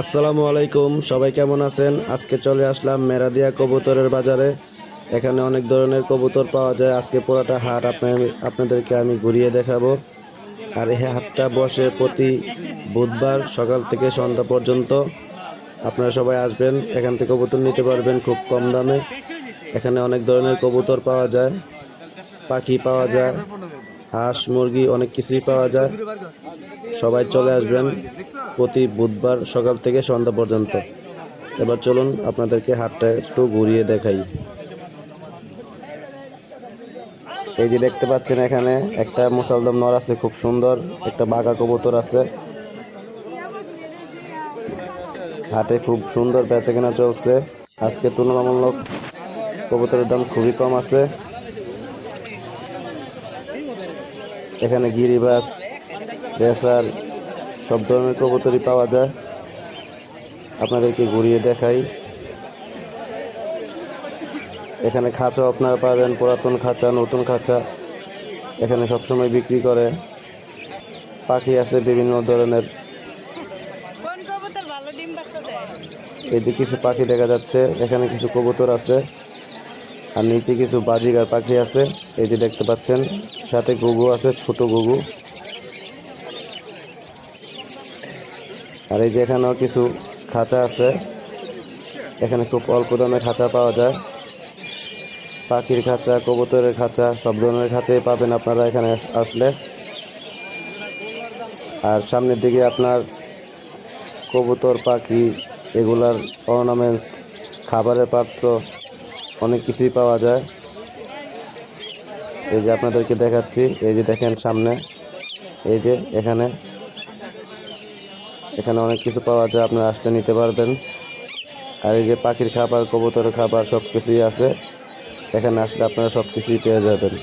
আসসালামু আলাইকুম, সবাই কেমন আছেন? আজকে চলে আসলাম মেরাদিয়া কবুতরের বাজারে। এখানে অনেক ধরনের কবুতর পাওয়া যায়। আজকে পুরাটা হাট আপনাদেরকে আমি ঘুরিয়ে দেখাবো। আর এই হাটটা বসে প্রতি বুধবার সকাল থেকে সন্ধ্যা পর্যন্ত আপনারা সবাই আসবেন। এখান থেকে কবুতর নিতে পারবেন খুব কম দামে। এখানে অনেক ধরনের কবুতর পাওয়া যায়। পাখি পাওয়া যায়। হাঁস, মুরগি, অনেক কিছুই পাওয়া যায়। সবাই চলে আসবেন প্রতি বুধবার সকাল থেকে সন্ধ্যা পর্যন্ত। এবার চলুন আপনাদেরকে হাটটা একটু ঘুরিয়ে দেখাই। এই যে দেখতে পাচ্ছেন এখানে একটা মুসালদম নর আছে, খুব সুন্দর। একটা বাঘা কবুতর আছে। হাটে খুব সুন্দর বেচা কেনা চলছে। আজকে তুলনামূলক কবুতরের দাম খুবই কম আছে। এখানে গিরিবাস রেসার সব ধরনের কবুতরই পাওয়া যায়। আপনাদেরকে ঘুরিয়ে দেখাই। এখানে খাঁচা আপনারা পাবেন পুরাতন খাঁচা নতুন খাঁচা। এখানে সবসময় বিক্রি করে। পাখি আছে বিভিন্ন ধরনের। যে কিছু পাখি দেখা যাচ্ছে এখানে কিছু কবুতর আছে। আর নিচে কিছু বাজিগার পাখি আছে। এই যে দেখতে পাচ্ছেন সাথে গুগু আছে ছোট গুগু আর এই যে এখানেও কিছু খাঁচা আছে। এখানে খুব অল্প দামে খাঁচা পাওয়া যায়। পাখির খাঁচা, কবুতরের খাঁচা, সব ধরনের খাঁচাই পাবেন আপনারা এখানে আসলে। আর সামনের দিকে আপনার কবুতর, পাখি, এগুলার অর্নামেন্টস খাবারের পাত্র, অনেক কিছুই পাওয়া যায়। এই যে আপনাদেরকে দেখাচ্ছি, এই যে দেখেন সামনে, এই যে এখানে এখানে অনেক কিছু পাওয়া যায়, আপনারা আসতে নিতে পারবেন। আর এই যে পাখির খাবার, কবুতরের খাবার সব কিছুই আছে, এখানে আসলে আপনারা সব কিছুই পেয়ে যাবেন।